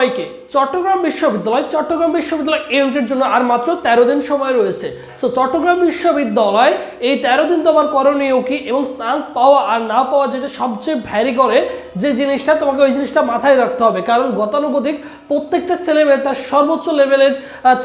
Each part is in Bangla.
সবাইকে চট্টগ্রাম বিশ্ববিদ্যালয় চট্টগ্রাম বিশ্ববিদ্যালয় ইউনিটের জন্য আর মাত্র তেরো দিন সময় রয়েছে। সো চট্টগ্রাম বিশ্ববিদ্যালয়, এই তেরো দিন তোমার করণীয় কি এবং চান্স পাওয়া আর না পাওয়া যেটা সবচেয়ে ভ্যারি করে, যে জিনিসটা তোমাকে ওই জিনিসটা মাথায় রাখতে হবে। কারণ গতানুগতিক প্রত্যেকটা ছেলেমেয়ে তার সর্বোচ্চ লেভেলের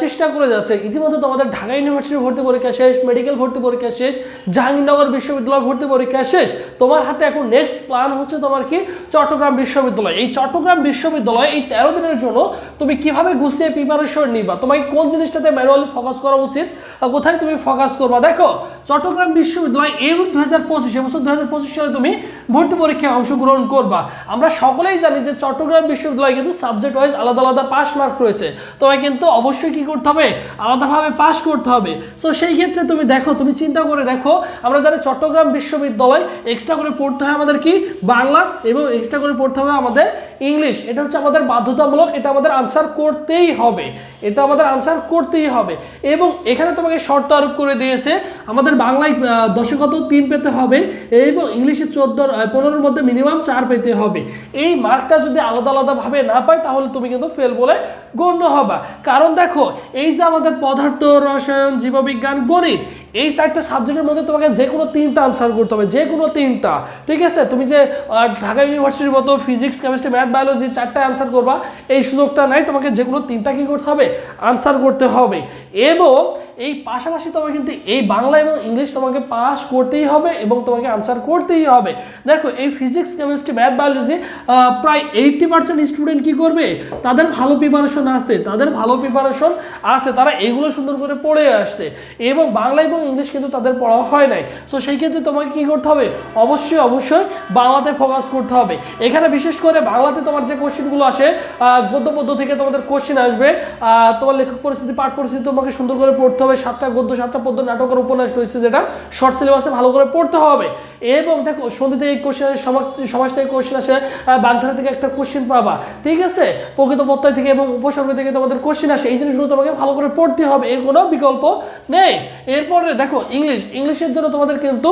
চেষ্টা করে যাচ্ছে। ইতিমধ্যে তোমাদের ঢাকা ইউনিভার্সিটি ভর্তি পরীক্ষা শেষ মেডিকেল ভর্তি পরীক্ষা শেষ, জাহাঙ্গীরনগর বিশ্ববিদ্যালয় ভর্তি পরীক্ষা শেষ। তোমার হাতে এখন নেক্সট প্ল্যান হচ্ছে তোমার কি? চট্টগ্রাম বিশ্ববিদ্যালয়। এই চট্টগ্রাম বিশ্ববিদ্যালয় এই তেরো দিনের জন্য তুমি কীভাবে গুছিয়ে প্রিপারেশন নিবা? তোমাকে কোন জিনিসটাতে ম্যানুয়ালি ফোকাস করা উচিত আর কোথায় তুমি ফোকাস করবা? দেখো, চট্টগ্রাম বিশ্ববিদ্যালয় এই দু হাজার পঁচিশ এবছর দু হাজার পঁচিশ সালে তুমি ভর্তি পরীক্ষায় অংশগ্রহণ করবা। আমরা সকলেই জানি যে চট্টগ্রাম বিশ্ববিদ্যালয় কিন্তু সাবজেক্ট ওয়াইজ আলাদা আলাদা পাস মার্ক রয়েছে। তোমায় কিন্তু অবশ্যই কি করতে হবে? আলাদাভাবে পাস করতে হবে। সো সেই ক্ষেত্রে তুমি দেখো, তুমি চিন্তা করে দেখো, আমরা জানি চট্টগ্রাম বিশ্ববিদ্যালয় এক্সট্রা করে পড়তে হয় আমাদের কি? বাংলা এবং এক্সট্রা করে পড়তে হবে আমাদের ইংলিশ এটা হচ্ছে আমাদের বাধ্যতামূলক এটা আমাদের আনসার করতেই হবে। এটা আমাদের আনসার করতেই হবে। এবং এখানে তোমাকে শর্ত আরোপ করে দিয়েছে আমাদের বাংলায় আহ, দশে কত তিন পেতে হবে এবং ইংলিশে চোদ্দ পনেরোর মধ্যে মিনিমাম চার পেতে হবে। এই মার্কটা যদি আলাদা আলাদাভাবে না পাই তাহলে তুমি কিন্তু ফেল বলে গণ্য হবা। কারণ দেখো এই যে আমাদের পদার্থ রসায়ন জীববিজ্ঞান গণিত এই চারটা সাবজেক্টের মধ্যে তোমাকে যে কোনো তিনটা আনসার করতে হবে যে কোনো তিনটা। ঠিক আছে? তুমি যে ঢাকা ইউনিভার্সিটির মতো ফিজিক্স কেমিস্ট্রি ম্যাথ বায়োলজি চারটা আনসার করবা, এই সুযোগটা নাই, তোমাকে যে কোনো তিনটা কী করতে হবে? আনসার করতে হবে। এবং এই পাশাপাশি তোমাকে কিন্তু এই বাংলা এবং ইংলিশ তোমাকে পাস করতেই হবে এবং তোমাকে আনসার করতেই হবে। দেখো, এই ফিজিক্স কেমিস্ট্রি ম্যাথ বায়োলজি প্রায় এইটটি পার্সেন্ট স্টুডেন্ট কী করবে? তাদের ভালো প্রিপারেশন আছে, তাদের ভালো প্রিপারেশন আছে, তারা এগুলো সুন্দর করে পড়ে আসছে। এবং বাংলা এবং ইংলিশ কিন্তু তাদের পড়া হয় নাই। সো সেই ক্ষেত্রে তোমাকে কি করতে হবে? অবশ্যই অবশ্যই বাংলাতে ফোকাস করতে হবে। এখানে বিশেষ করে বাংলাতে তোমার যে কোশ্চেনগুলো আসে গদ্য পদ্য থেকে তোমাদের কোশ্চেন আসবে তোমার লেখক পরিস্থিতি, পাঠ পরিস্থিতি তোমাকে সুন্দর করে পড়তে হবে। সাতটা গদ্য, সাতটা পদ্য নাটকের উপন্যাস রয়েছে যেটা। শর্ট সিলেবাসে ভালো করে পড়তে হবে। এবং দেখো, সন্ধি থেকে কোশ্চেন আসে, সমাজ সমাজ থেকে কোশ্চেন আসে বাগধারা থেকে একটা কোশ্চেন পাবা। ঠিক আছে? প্রকৃত প্রত্যয় থেকে এবং উপসর্গ থেকে তোমাদের কোশ্চেন আসে। এই জিনিসগুলো তোমাকে ভালো করে পড়তে হবে। এর কোনো বিকল্প নেই। এরপরে দেখো ইংলিশ ইংলিশের জন্য তোমাদের কিন্তু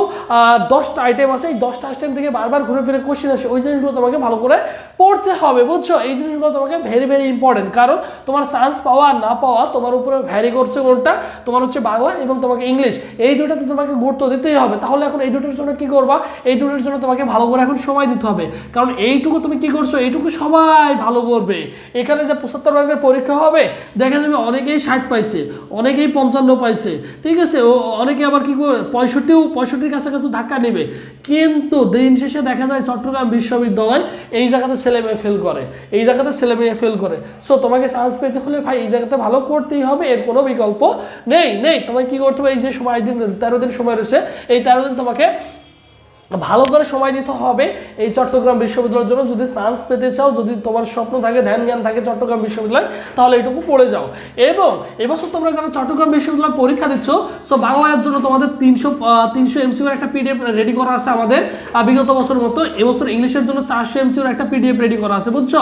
দশটা আইটেম আছে। এই দশটা আইটেম থেকে বারবার ঘুরে ফিরে কোশ্চেন আসে। ওই জিনিসগুলো তোমাকে ভালো করে পড়তে হবে, বুঝছ? এই জিনিসগুলো তোমাকে ভেরি ভেরি ইম্পর্টেন্ট কারণ তোমার চান্স পাওয়া না পাওয়া, তোমার উপরে ভ্যারি করছে কোনটা? তোমার হচ্ছে বাংলা এবং তোমাকে ইংলিশ এই দুটোতে তোমাকে গুরুত্ব দিতেই হবে। তাহলে এখন এই দুটোর জন্য কি করবা? এই দুটোর জন্য তোমাকে ভালো করে এখন সময় দিতে হবে। কারণ এইটুকু তুমি কি করছ? এইটুকু সবাই ভালো করবে। এখানে যে পঁচাত্তর মার্কের পরীক্ষা হবে, দেখা যাবে অনেকেই ষাট পাইছে, অনেকেই পঞ্চান্ন পাইছে। ঠিক আছে? ও অনেকে আবার কি করবে পঁয়ষট্টিও পঁয়ষট্টির কাছাকাছি ধাক্কা নেবে। কিন্তু দিন শেষে দেখা যায় চট্টগ্রাম বিশ্ববিদ্যালয় এই জায়গাতে ছেলে মেয়ে ফেল করে। এই জায়গাতে ছেলে মেয়ে ফেল করে। সো তোমাকে চান্স পেতে হলে ভাই, এই জায়গাতে ভালো করতেই হবে, এর কোনো বিকল্প নেই নেই। তোমাকে কি করতে হবে? এই যে সময় দিন, তেরো দিন সময় রয়েছে, এই তেরো দিন তোমাকে ভালো করে সময় দিতে হবে এই চট্টগ্রাম বিশ্ববিদ্যালয়ের জন্য। যদি চান্স পেতে চাও, যদি তোমার স্বপ্ন থাকে, ধ্যান জ্ঞান থাকে চট্টগ্রাম বিশ্ববিদ্যালয়, তাহলে এটুকু পড়ে যাও। এবং এবছর তোমরা যারা চট্টগ্রাম বিশ্ববিদ্যালয় পরীক্ষা দিচ্ছ সো বাংলার জন্য তোমাদের তিনশো তিনশো এমসিউর একটা পিডিএফ রেডি করা আছে আমাদের বিগত বছরের মতো। এবছর ইংলিশের জন্য চারশো এমসিউর একটা পিডিএফ রেডি করা আছে, বুঝছ?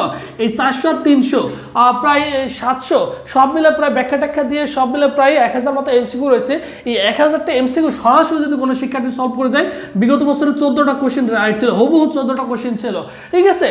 এই চারশো আর তিনশো প্রায় সাতশো, সব মিলে প্রায় ব্যাখ্যা ট্যাখ্যা দিয়ে সব মিলে প্রায় এক হাজার মতো এমসিকিউ রয়েছে। এই এক হাজারটা এমসিকিউ সরাসরি যদি কোনো শিক্ষার্থী সলভ করে যায়, বিগত বছরের চোদ্দোটা কোশ্চেন রাইট ছিল হবু চোদ্দোটা কোশ্চেন ছিল। ঠিক আছে?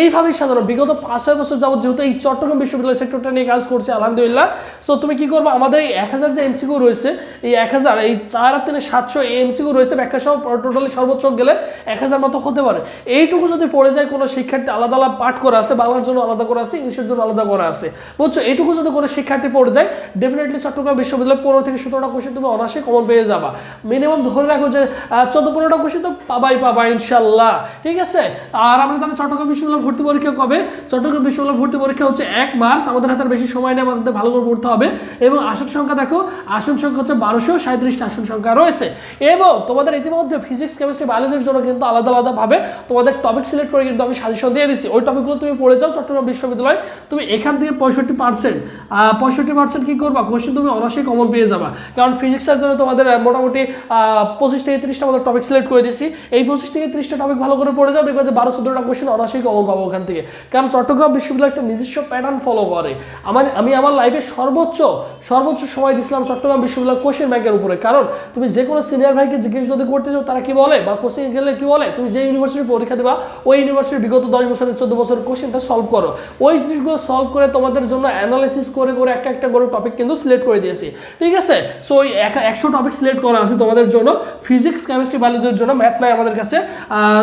এইভাবেই সাধারণ বিগত পাঁচ ছয় বছর যাবত যেহেতু এই চট্টগ্রাম বিশ্ববিদ্যালয় সেক্টরটা নিয়ে কাজ করছে, আলহামদুলিল্লাহ। সো তুমি কি করবে? আমাদের এই এক হাজার যে এমসিকিউ রয়েছে, এই এক হাজার, এই চার আর তিনে সাতশো এমসিকিউ রয়েছে ব্যাখ্যা সহ টোটালি সর্বোচ্চ গেলে এক হাজার মতো হতে পারে। এইটুকু যদি পড়ে যায়, কোনো শিক্ষার্থী আলাদা আলাদা পাঠ করা আছে, বাংলার জন্য আলাদা করা আছে, ইংলিশের জন্য আলাদা করা আছে। বুঝছ? এইটুকু যদি কোনো শিক্ষার্থী পড়ে যায় ডেফিনেটলি চট্টগ্রাম বিশ্ববিদ্যালয় পনেরো থেকে সতেরোটা কোশ্চেন তুমি অনায়াসে কমন পেয়ে যাবা। মিনিমাম ধরে রাখো যে চোদ্দ পনেরোটা কোশ্চেন তো পাবাই পাবা ইনশাল্লাহ ঠিক আছে? আর আমরা জানি চট্টগ্রাম বিশ্ববিদ্যালয় ভর্তি পরীক্ষা কবে? চট্টগ্রাম বিশ্ববিদ্যালয় ভর্তি পরীক্ষা হচ্ছে এক মার্চ। আমাদের হাতে বেশি সময় নেই, আমাদের ভালো করে পড়তে হবে। এবং আসন সংখ্যা দেখো, আসন সংখ্যা হচ্ছে বারোশো সাঁত্রিশটা আসন সংখ্যা রয়েছে। এবং তোমাদের ইতিমধ্যে ফিজিক্স কেমিস্ট্রি বায়োলজির জন্য কিন্তু আলাদা, আলাদাভাবে তোমাদের টপিক সিলেক্ট করে কিন্তু আমি সাজেশন দিয়ে দিচ্ছি ওই টপিকগুলো তুমি পড়ে যাও চট্টগ্রাম বিশ্ববিদ্যালয়। তুমি এখান থেকে পঁয়ষট্টি পার্সেন্ট পঁয়ষট্টি পার্সেন্ট কী করবা? কোশ্চেন তুমি অনায়াসেই কমন পেয়ে যাবা। কারণ ফিজিক্সের জন্য তোমাদের মোটামুটি পঁচিশ থেকে তিরিশটা আমাদের টপিক সিলেক্ট করে দিচ্ছি এই পঁচিশ থেকে তিরিশটা টপিক ভালো করে পড়ে যাও, দেখবে যে বারো, চোদ্দোটা কোশ্চেন অনায়াসেই কমন পাবো ওখান থেকে। কারণ চট্টগ্রাম বিশ্ববিদ্যালয় একটা নিজস্ব প্যাটার্ন ফলো করে। আমার আমি আমার লাইফে সর্বোচ্চ সর্বোচ্চ সময় দিয়েছিলাম চট্টগ্রাম বিশ্ববিদ্যালয় কোশ্চেন ব্যাংকের উপরে। কারণ তুমি যে কোনো সিনিয়র ভাইকে জিজ্ঞেস যদি করতে চাও, তারা কি বলে? বা কোশ্চেন গেলে কি বলে? তুমি যে ইউনিভার্সিটি পরীক্ষা দেবা, ওই ইউনিভার্সিটির বিগত দশ বছরের, চোদ্দ বছরের কোশ্চেনটা সলভ করো। ওই জিনিসগুলো সলভ করে তোমাদের জন্য অ্যানালাইসিস করে করে একটা একটা করে টপিক কিন্তু সিলেক্ট করে দিয়েছি। ঠিক আছে? সো ওই এক- একশো টপিক সিলেক্ট করা আছে তোমাদের জন্য। ফিজিক্স কেমিস্ট্রি বায়োলজির জন্য। ম্যাথ নাই আমাদের কাছে।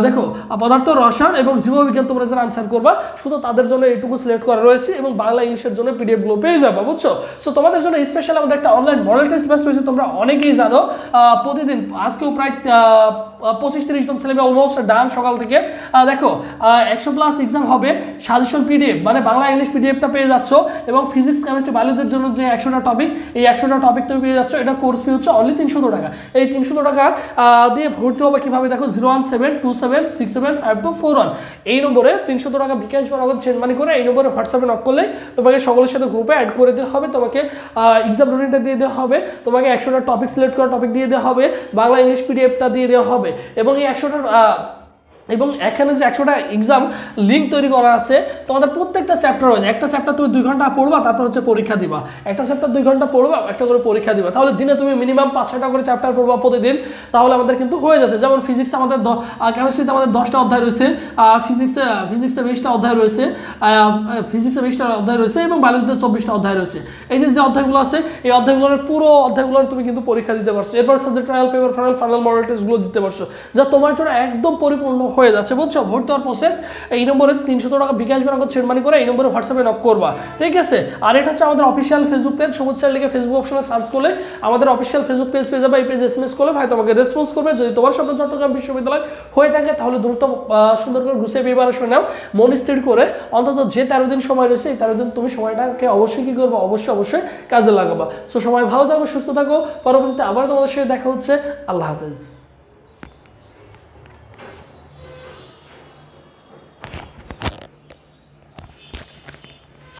দেখো পদার্থ, রসায়ন এবং জীববিজ্ঞান তোমরা যারা আনসার করবা, শুধু তাদের জন্য এইটুকু সিলেক্ট করা রয়েছে এবং বাংলা ইংলিশের জন্য পিডিএফগুলো পেয়ে যাবে, বুঝছ? সো তোমাদের জন্য স্পেশাল আমাদের একটা অনলাইন মডেল টেস্ট ব্যাচ রয়েছে, তোমরা অনেকেই জানো। প্রতিদিন, আজকেও প্রায় পঁচিশ তিরিশ জন ছেলে অলমোস্ট ডান সকাল থেকে। দেখো একশো প্লাস এক্সাম হবে সাজেশন পিডিএফ মানে বাংলা ইংলিশ পিডিএফটা পেয়ে যাচ্ছ এবং ফিজিক্স কেমিস্ট্রি বায়োলজির জন্য যে একশোটা টপিক এই একশোটা টপিক তুমি পেয়ে যাচ্ছ, এটা কোর্স ফি হচ্ছে অনলি তিনশো টাকা। এই তিনশো টাকা দিয়ে ভর্তি হবে কীভাবে? দেখো zero one seven two seven six seven five two four one এই নম্বরে তিনশো টাকা বিকাশ বা নগদ চেঞ্জ মানি করে এই নম্বরে হোয়াটসঅ্যাপে নক করলে তোমাকে সকলের সাথে গ্রুপে অ্যাড করে দেওয়া হবে, তোমাকে এক্সাম রুটিনটা দিয়ে দেওয়া হবে, তোমাকে একশোটা টপিক সিলেক্ট করা টপিক দিয়ে দেওয়া হবে, বাংলা ইংলিশ পিডিএফটা দিয়ে দেওয়া হবে। এবং এই একশোটা এবং এখানে যে একশোটা এক্সাম লিঙ্ক তৈরি করা আছে, তোমাদের প্রত্যেকটা চ্যাপ্টার রয়েছে। একটা চ্যাপ্টার তুমি দুই ঘণ্টা পড়বা, তারপর হচ্ছে পরীক্ষা দিবা। একটা চ্যাপ্টার দুই ঘণ্টা পড়বা, একটা করে পরীক্ষা দিবা। তাহলে দিনে তুমি মিনিমাম পাঁচ ছটা করে চ্যাপ্টার পড়বা প্রতিদিন। তাহলে আমাদের কিন্তু হয়ে যাচ্ছে। যেমন ফিজিক্স আমাদের কেমিস্ট্রিতে আমাদের দশটা অধ্যায় রয়েছে ফিজিক্সে ফিজিক্সে বিশটা অধ্যায় রয়েছে ফিজিক্সে বিশটা অধ্যায় রয়েছে এবং বায়োলজিতে চব্বিশটা অধ্যায় রয়েছে। এই যে যে অধ্যায়গুলো আছে, এই অধ্যায়গুলোর পুরো অধ্যায়গুলো তুমি কিন্তু পরীক্ষা দিতে পারছ। এরপর সাথে trial paper final final model টেস্টগুলো দিতে পারছ। যা তোমার জন্য একদম পরিপূর্ণ হয়ে যাচ্ছে, বুঝছ? ভোট দেওয়ার প্রসেস এই নম্বরে তিনশো টাকা বিকাশ ব্যাংক ছেড় মানি করে এই নম্বরে হোয়াটসঅ্যাপে নক করবা। ঠিক আছে? আর এটা হচ্ছে আমাদের official Facebook page Sabuj sir লিখে ফেসবুক অপশনে সার্চ করলে আমাদের অফিসিয়াল ফেসবুক পেজ পেয়ে যাবে, এই পেজ এস এম এস করলে ভাই তোমাকে রেসপন্স করবে। যদি তোমার স্বপ্ন চট্টগ্রাম বিশ্ববিদ্যালয় হয়ে থাকে, তাহলে দ্রুত সুন্দর করে গুছিয়ে প্রিপারেশন নাও। মন স্থির করে অন্তত যে তেরো দিন সময় রয়েছে, এই তেরো দিন তুমি সময়টাকে অবশ্যই কি করব? অবশ্যই অবশ্যই কাজে লাগাবা। সো সময় ভালো থাকো, সুস্থ থাকো। পরবর্তীতে আবার তোমাদের সাথে দেখা হচ্ছে। আল্লাহ হাফেজ।